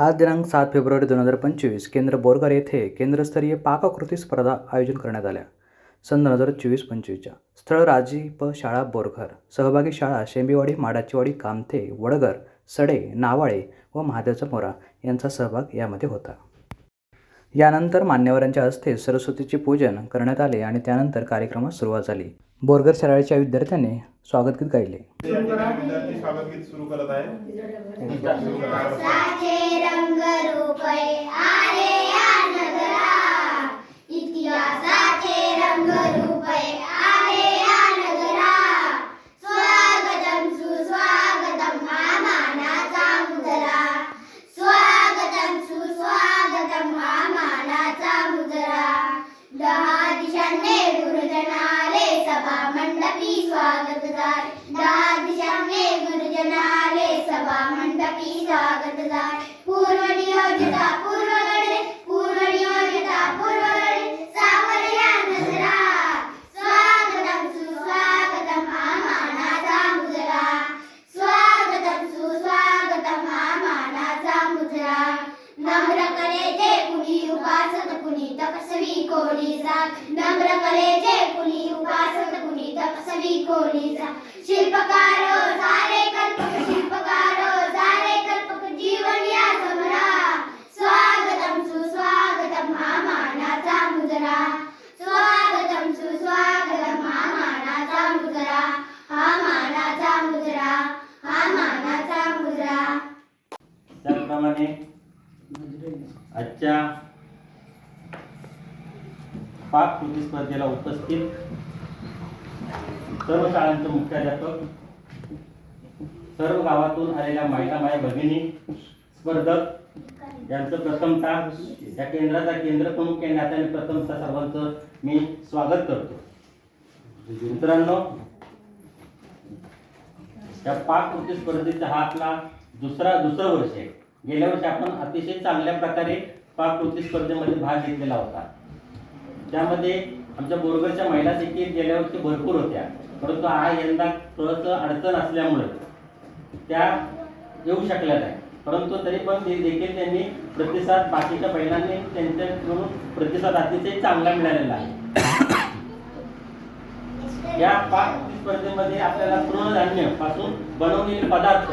आज दिनांक सात फेब्रुवारी दोन हजार पंचवीस केंद्र बोरघर येथे केंद्रस्तरीय पाककृती स्पर्धा आयोजन करण्यात आल्या. सन दोन हजार चोवीस पंचवीसच्या स्थळ राजीप शाळा बोरघर सहभागी शाळा शेंबीवाडी माडाचीवाडी कामथे वडगर सडे नावाळे व महादेवचा मोरा यांचा सहभाग यामध्ये होता. यानंतर मान्यवरांच्या हस्ते सरस्वतीचे पूजन करण्यात आले आणि त्यानंतर कार्यक्रमास सुरुवात झाली. बोरघर शाळेच्या विद्यार्थ्यांनी स्वागतगीत गायले. विद्यार्थी गीत सुरू करत आहे. सुरू रंग रूपे आले या नगरा इतिहासाचे रंग पाककृती स्पर्धेला उपस्थित सर्व शाळांचे मुख्याध्यापक सर्व गावातून आलेल्या महिला माय भगिनी स्पर्धक यांचं प्रथमता या केंद्राचा केंद्र प्रमुख या नात्याने प्रथमता सर्वांचं मी स्वागत करतो. मित्रांनो या पाककृती स्पर्धेचा हा आपला दुसरा दुसरं वर्ष आहे. गेल्या वर्षी आपण अतिशय चांगल्या प्रकारे पाककृती स्पर्धेमध्ये भाग घेतलेला होता. त्यामध्ये आमच्या बोरगरच्या महिला देखील गेल्या वर्षी भरपूर होत्या. परंतु हा यंदा थोडंसं अडचण असल्यामुळे त्या येऊ शकल्या नाही परंतु तरी पण ते देखील त्यांनी प्रतिसाद बाकीच्या महिलांनी त्यांच्याकडून प्रतिसाद अतिशय चांगला मिळालेला आहे. या पाक स्पर्धेमध्ये आपल्याला तृणधान्यपासून बनवलेले पदार्थ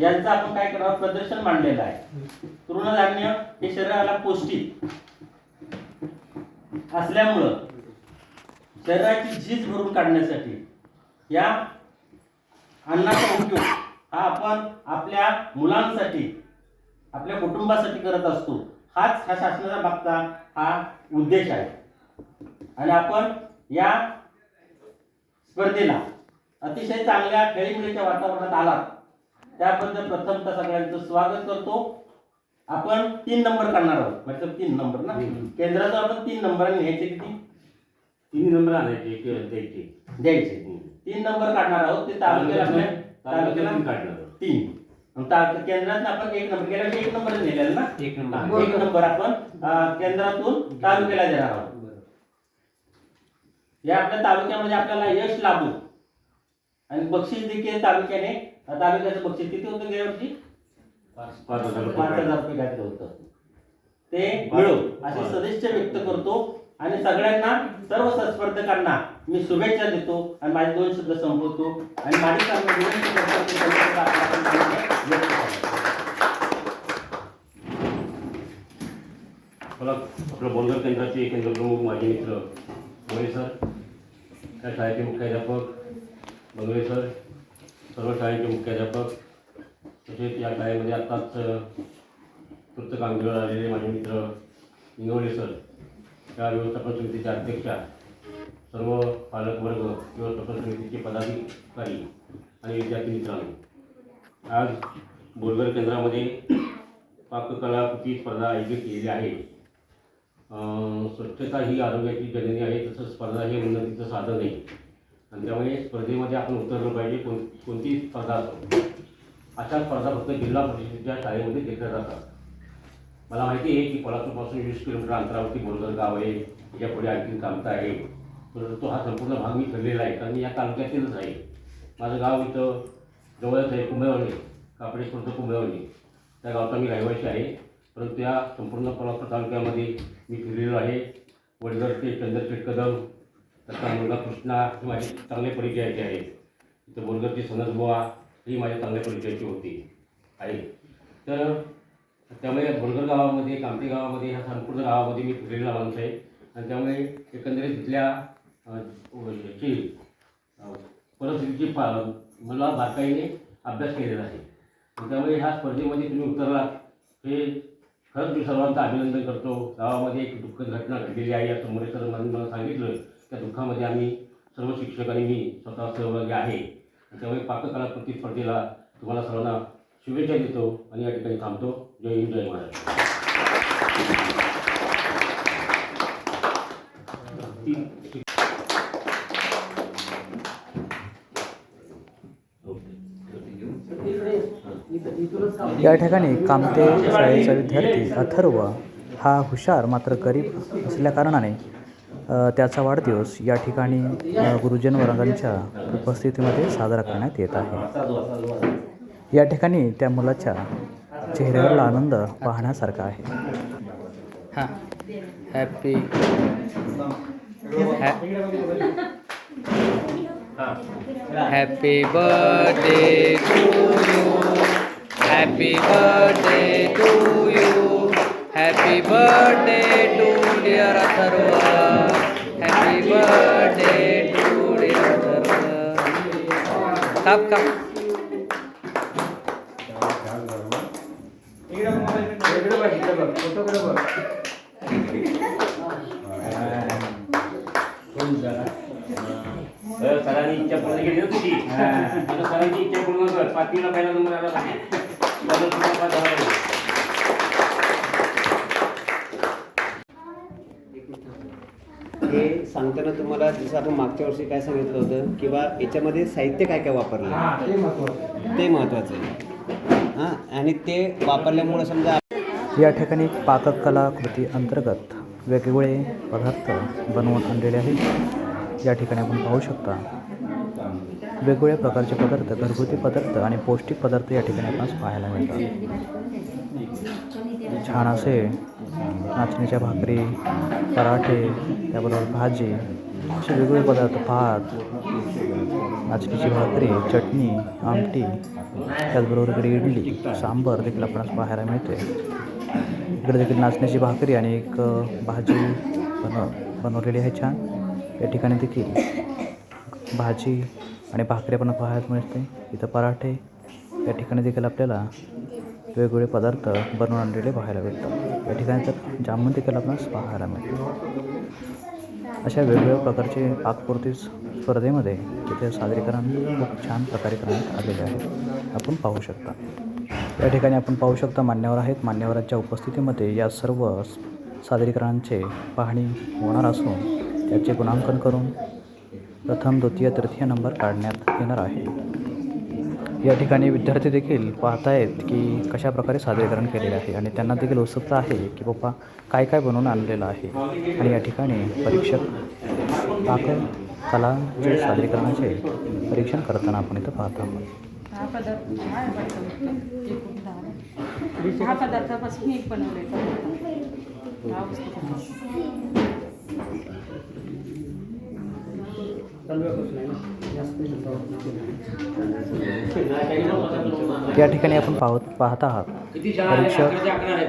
यांचं आपण काय करणार प्रदर्शन मांडलेलं आहे. तृणधान्य हे शरीराला पौष्टिक असल्यामुळं शरीराची झीज भरून काढण्यासाठी या अन्नाचा उपयोग हा आपण आपल्या मुलांसाठी आपल्या कुटुंबासाठी करत असतो. हाच हा शासनाचा मागचा हा उद्देश आहे. आणि आपण या स्पर्धेला अतिशय चांगल्या खेळीमेळीच्या वातावरणात आलात त्याबद्दल प्रथमतः सगळ्यांचं स्वागत करतो. आपण तीन नंबर काढणार आहोत. म्हणजे तीन नंबर ना? केंद्राचा आपण तीन नंबर न्यायचे किती? तीन नंबर आणायचे द्यायचे. द्यायचे. तीन नंबर काढणार आहोत. ते तालुक्याला आपल्या तालुक्याला तालुक्यातून काढणार तीन. ता- केंद्रात आपण एक नंबर वर्षी एक नंबर नेलेला ना? एक नंबर. एक नंबर आपण अं, केंद्रातून तालुक्याला देणार आहोत. या आपल्या तालुक्यामध्ये आपल्याला यश लाभू. आणि बक्षीस देखील तालुक्याने तालुक्याचं बक्षीस किती होतं गेल्या वर्षी पाच हजार रुपये घातलं होतं. ते मिळो. असे सदिच्छा व्यक्त करतो आणि सगळ्यांना सर्व स्पर्धकांना मी शुभेच्छा देतो आणि माझे दोन शब्द संपवतो आणि माझी आपला. मला बोलगर केंद्राचे केंद्र प्रमुख माझे मित्र मोरे सर त्या शाळेचे मुख्याध्यापक बंगवे सर सर्व शाळेचे मुख्याध्यापक तसेच या शाळेमध्ये आत्ताच कृत आलेले माझे मित्र इंगवले सर त्या व्यवस्थापन समितीच्या अध्यक्षा सर्व पालकवर्ग व्यवस्थापन समितीचे पदाधिकारी आणि विद्यार्थी मित्रांनो आज बोरगर केंद्रामध्ये पाककला कृती स्पर्धा आयोजित केलेली आहे. स्वच्छता ही आरोग्याची जननी आहे तसंच स्पर्धा हे उन्नतीचं साधन आहे. आणि त्यामुळे स्पर्धेमध्ये आपण उतरलं पाहिजे कोण कोणतीही स्पर्धा असो. अशा स्पर्धा फक्त जिल्हा परिषदेच्या शाळेमध्ये घेतल्या जातात. मला माहिती आहे की कोल्हापूरपासून वीस किलोमीटर अंतरावरती बोरगर गाव आहे. त्याच्या पुढे आणखी कामता आहे. परंतु हा संपूर्ण भाग मी फिरलेला आहे कारण मी या तालुक्यातीलच आहे. माझं गाव इथं जवळच आहे कुंभेवणी कापडेश्वरचं खुर्द कुंभेवणी त्या गावचा मी रहिवासी आहे. परंतु या संपूर्ण कोल्हापूर तालुक्यामध्ये मी फिरलेलो आहे. वडगर ते चंद्रशेठ कदम त्याचा मुलगा कृष्णा हे माझे चांगले परिचयाचे आहे इथं बोरगडची सनसबुवा ही माझ्या चांगल्या परिचयाची होती. आहे तर त्यामुळे बोरगड गावामध्ये कामठी गावामध्ये ह्या संपूर्ण गावामध्ये मी फिरलेला माणूस आहे. आणि त्यामुळे एकंदरीत तिथल्या याची परिस्थितीची पा मला बारकाईने अभ्यास केलेला आहे. त्यामुळे ह्या स्पर्धेमध्ये तुम्ही उतरलात हे खरंच मी सर्वांचं अभिनंदन करतो. गावामध्ये एक दुःखद घटना घडलेली आहे. या समोरेसरांनी मला सांगितलं. त्या दुःखामध्ये आम्ही सर्व शिक्षकांनी मी स्वतः सहभागी आहे. त्यामुळे पाककला प्रतिस्पर्धेला तुम्हाला सर्वांना शुभेच्छा देतो आणि या ठिकाणी थांबतो. जय हिंद जय महाराष्ट्र. या ठिकाणी कामते शाळेचा विद्यार्थी अथर्व हा हुशार मात्र गरीब असल्याकारणाने त्याचा वाढदिवस या ठिकाणी गुरुजन वर्गांच्या उपस्थितीमध्ये साजरा करण्यात येत आहे. या ठिकाणी त्या मुलाच्या चेहऱ्यावरला आनंद पाहण्यासारखा आहे. हां. Happy happy birthday to you happy birthday to you happy birthday to dear Atharva happy birthday to dear Atharv काप काप तर सरांनी इच्छा पूर्ण केली ना तुझी आता सरांची इच्छा पूर्ण कर पाचवीला पहिला नंबर आला पाहिजे सांगताना तुम्हाला जसं आपण मागच्या वर्षी काय सांगितलं होतं किंवा याच्यामध्ये साहित्य काय काय वापरलं? ते महत्त्वाचं. आहे. हां आणि ते वापरल्यामुळं समजा या ठिकाणी पाककला कृती अंतर्गत वेगवेगळे पदार्थ बनवून आणलेले आहेत. या ठिकाणी आपण पाहू शकता वेगवेगळ्या प्रकारचे पदार्थ घरगुती पदार्थ आणि पौष्टिक पदार्थ या ठिकाणी आपणास पाहायला मिळतात. छान असे नाचणीच्या भाकरी पराठे त्याबरोबर भाजी असे वेगवेगळे पदार्थ भात नाचणीची भाकरी चटणी आमटी त्याचबरोबर इकडे इडली सांबर देखील आपणास पाहायला मिळते. इकडे देखील नाचण्याची भाकरी आणि एक भाजी बनव बनवलेली आहे छान. या ठिकाणी देखील भाजी आणि भाकरी पण पाहायला मिळते. इथं पराठे या ठिकाणी देखील आपल्याला वेगवेगळे पदार्थ बनवून आणलेले पाहायला भेटतात. या ठिकाणी तर जामून देखील आपणास पाहायला मिळते. अशा वेगवेगळ्या प्रकारचे पाककृती स्पर्धेमध्ये तिथे सादरीकरण खूप छान प्रकारे करण्यात आलेले आहे. आपण पाहू शकता. या ठिकाणी आपण पाहू शकता मान्यवर आहेत. मान्यवरांच्या उपस्थितीमध्ये या सर्व सादरीकरणांचे पाहणी होणार असून त्याचे गुणांकन करून प्रथम द्वितीय तृतीय नंबर काढण्यात येणार आहे. या ठिकाणी विद्यार्थी देखील पाहतायत की कशा प्रकारे सादरीकरण केलेले आहे आणि त्यांना देखील उत्सुकता आहे की बाबा काय काय बनवून आणलेलं आहे. आणि या ठिकाणी परीक्षक पाकळ कला सादरीकरणाचे परीक्षण करताना आपण इथं पाहत आहोत. हा पदार्थ हा पदार्थापासून एक बनवले दहा वस्तू. या ठिकाणी आपण पाहत पाहत आहात. परीक्षक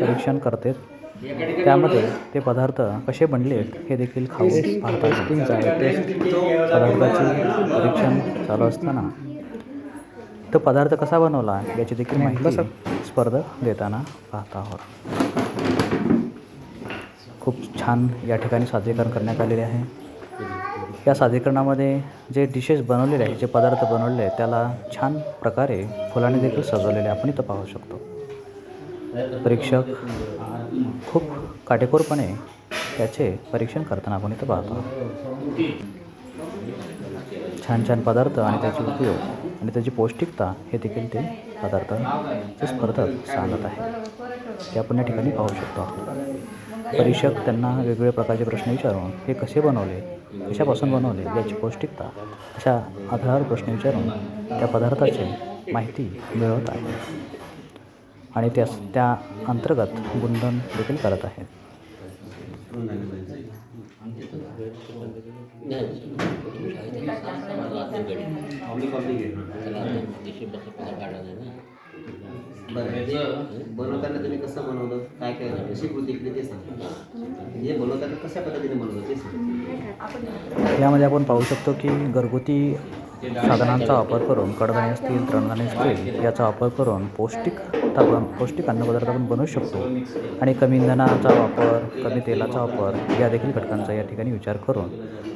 परीक्षण करतात. त्यामध्ये ते पदार्थ कसे बनलेत हे देखील खाऊन पाहतात पदार्थाचे परीक्षण चालू असताना तो पदार्थ कसा बनवला याची देखील माहिती स्पर्धक देताना पाहत आहोत. खूप छान या ठिकाणी सादरीकरण करण्यात आलेले आहे. या सादरीकरणामध्ये जे डिशेस बनवलेले आहे जे पदार्थ बनवलेले आहेत त्याला छान प्रकारे फुलाने देखील सजवलेले आपण इथं पाहू शकतो. परीक्षक खूप काटेकोरपणे त्याचे परीक्षण करताना आपण इथं पाहतो. छान छान पदार्थ आणि त्याचे उपयोग आणि त्याची पौष्टिकता हे देखील ते पदार्थाचे स्पर्धक सांगत आहे. ते आपण या ठिकाणी पाहू शकतो. परीक्षक त्यांना वेगवेगळ्या प्रकारचे प्रश्न विचारून हे कसे बनवले कशापासून बनवले याची पौष्टिकता अशा आधारावर प्रश्न विचारून त्या पदार्थाची माहिती मिळवत आहे. आणि त्या त्या अंतर्गत गुंतवण देखील करत आहेत. बरं बनवताना तुम्ही कसं बनवलं? काय काय कशी कृती केली ते सांगा. हे बनवताना कशा पद्धतीने बनवलं ते सांगा. यामध्ये आपण पाहू शकतो की घरगुती साधनांचा वापर करून कडधान्य असतील तृणधान्य असतील याचा वापर करून पौष्टिक आपण पौष्टिक अन्नपदार्थ आपण बनवू शकतो. आणि कमी इंधनाचा वापर कमी तेलाचा वापर या देखील घटकांचा या ठिकाणी विचार करून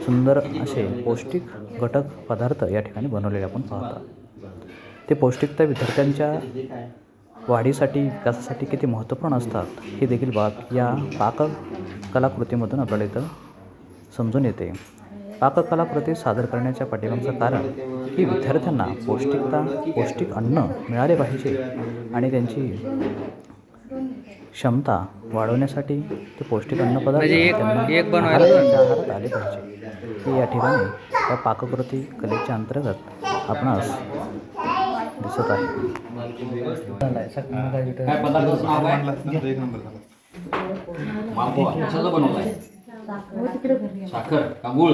सुंदर असे पौष्टिक घटक पदार्थ या ठिकाणी बनवलेले आपण पाहतात ते पौष्टिकता विद्यार्थ्यांच्या वाढीसाठी विकासासाठी किती महत्त्वपूर्ण असतात हे देखील बाब या पाककलाकृतीमधून आपल्याला इथं समजून येते. पाककलाकृती सादर करण्याच्या पाठिंबाचं कारण की विद्यार्थ्यांना पौष्टिकता पौष्टिक अन्न मिळाले पाहिजे आणि त्यांची क्षमता वाढवण्यासाठी ते पौष्टिक अन्नपदार्थ त्यांच्या आहारात आले पाहिजे. हे या ठिकाणी या पाककृती कलेच्या अंतर्गत आपणास दिसत आहे. साखर. का गुळ?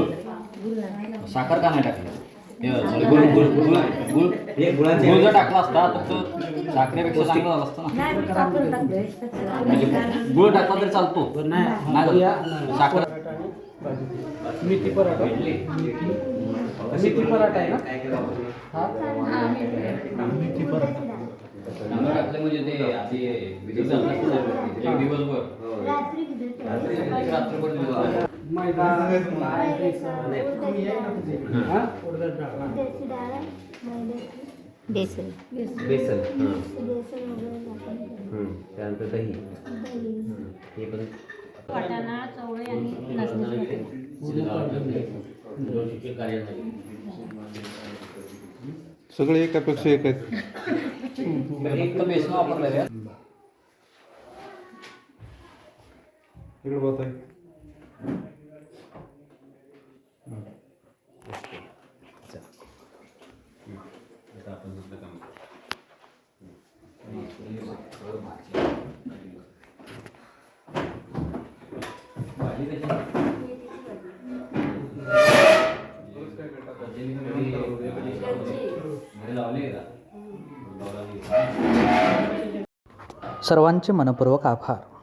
साखर का नाही टाकली? हे, गुळ गुळ गुळ गुळ. गुळ? जर टाकला असता तर साखरेपेक्षा चांगलं झालं असतं ना. म्हणजे गुळ. टाकला तरी चालतो. नाही. साखर. तांदूळ टाकले म्हणजे ते आधी भिजत घालतात एक दिवसभर रात्रभर बेसन बेसन त्यानंतर दही हे. पण वाटाणा चवळे आणि कार्य सगळे एकापेक्षा एक आहेत. बेसन वापरलेले आहे. इकडे बघत आहे भाजी सर्वांचे मनपूर्वक आभार.